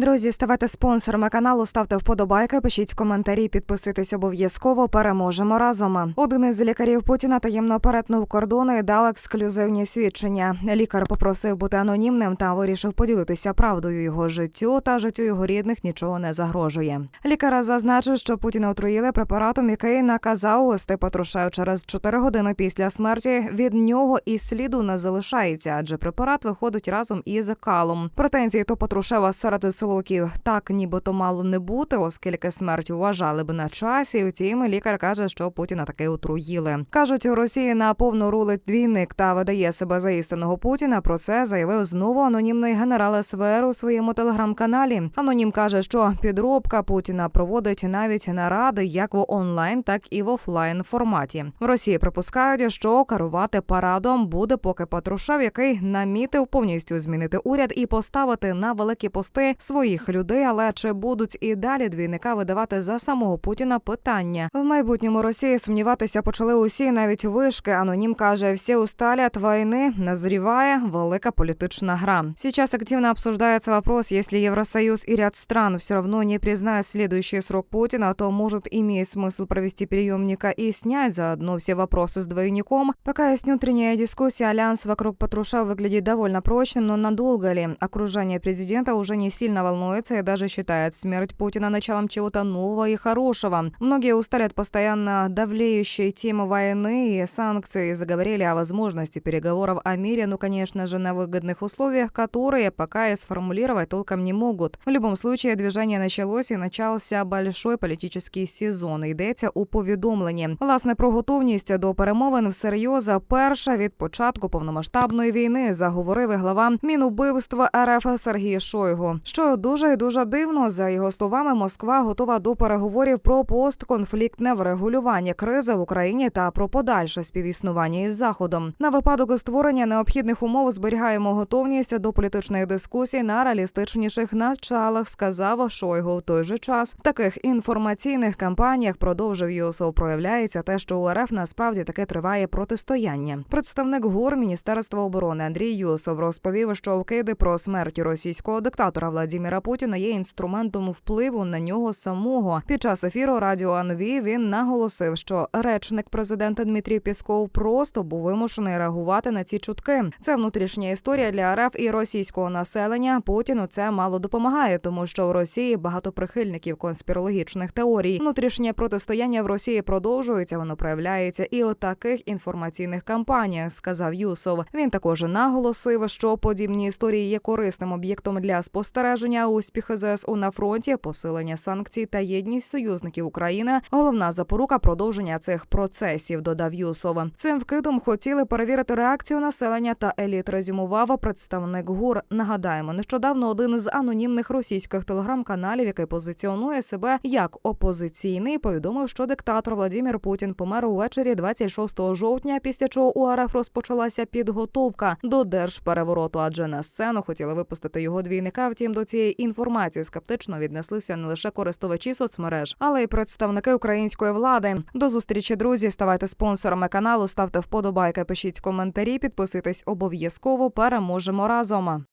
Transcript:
Друзі, ставайте спонсорами каналу, ставте вподобайки, пишіть коментарі, підписуйтесь обов'язково. Переможемо разом. Один із лікарів Путіна таємно перетнув кордони і дав ексклюзивні свідчення. Лікар попросив бути анонімним та вирішив поділитися правдою його життю та життю його рідних нічого не загрожує. Лікар зазначив, що Путіна отруїли препаратом, який наказав вести Патрушев через 4 години після смерті. Від нього і сліду не залишається, адже препарат виходить разом із калом. Претензії то Патрушева серед силоків так, нібито мало не бути, оскільки смерть вважали б на часі. Втім, лікар каже, що Путіна таки отруїли. кажуть, у Росії на повну рулить двійник та видає себе за істинного Путіна. Про це заявив знову анонімний генерал СВР у своєму телеграм-каналі. Анонім каже, що підробка Путіна проводить навіть наради як в онлайн, так і в офлайн форматі. В Росії припускають, що керувати парадом буде поки Патрушев, який намітив повністю змінити уряд і поставити на великі пости своїх людей. Але чи будуть і далі двійника видавати за самого Путіна питання в майбутньому Росії сумніватися почали усі, навіть вишки. Анонім каже, всі усталят війни назріває велика політична гра. Сейчас активно обсуждается вопрос, если Евросоюз и ряд стран все равно не признают следующий срок Путина, то может иметь смысл провести приемника и снять заодно все вопросы с двойником. Пока есть внутренняя дискуссия, альянс вокруг Патруша выглядит довольно прочным, но надолго ли? Окружение президента уже не сильно волнуется и даже считает смерть Путина началом чего-то нового и хорошего. Многие устали от постоянно давлеющей темы войны и санкций и заговорили о возможности переговоров о мире, ну, конечно же, на выгодных условиях, которые пока и сформулировать толком не могут. В любом случае, движение началось і начався большой політичний сезон. Йдеться у повідомленні. Власне про готовність до перемовин всерйоз перша від початку повномасштабної війни заговорив і глава Мінубивства РФ Сергій Шойгу. Що дуже і дуже дивно, за його словами, Москва готова до переговорів про постконфліктне врегулювання кризи в Україні та про подальше співіснування із заходом. На випадок створення необхідних умов зберігаємо готовність до політичної дискусії на реалістичніших началах, сказав Шойгу. В той же час в таких інформаційних кампаніях продовжив Юсов проявляється те, що у РФ насправді таке триває протистояння. Представник ГУР Міністерства оборони Андрій Юсов розповів, що вкиди про смерть російського диктатора Владіміра Путіна є інструментом впливу на нього самого. Під час ефіру Радіо АНВІ він наголосив, що речник президента Дмитрій Пісков просто був вимушений реагувати на ці чутки. Це внутрішня історія для РФ і російського населення. Путіну це мало допомагає, тому що в Росії багато прихильників конспірологічних теорій. Внутрішнє протистояння в Росії продовжується. Воно проявляється і у таких інформаційних кампаніях, сказав Юсов. Він також наголосив, що подібні історії є корисним об'єктом для спостереження. Успіхи ЗСУ на фронті, посилення санкцій та єдність союзників України. Головна запорука продовження цих процесів. Додав Юсов. Цим вкидом хотіли перевірити реакцію населення та еліт. Резюмував представник ГУР. Нагадаємо, нещодавно один з анонімних російських телеграм-каналів, який позиціонує себе як опозиційний, повідомив, що диктатор Владимир Путін помер увечері 26 жовтня, після чого у РФ розпочалася підготовка до держперевороту. Адже на сцену хотіли випустити його двійника. Втім, до цієї інформації скептично віднеслися не лише користувачі соцмереж, але й представники української влади. До зустрічі, друзі. Ставайте спонсорами каналу, ставте вподобайки, пишіть коментарі, підписуйтесь обов'язково. Переможемо разом.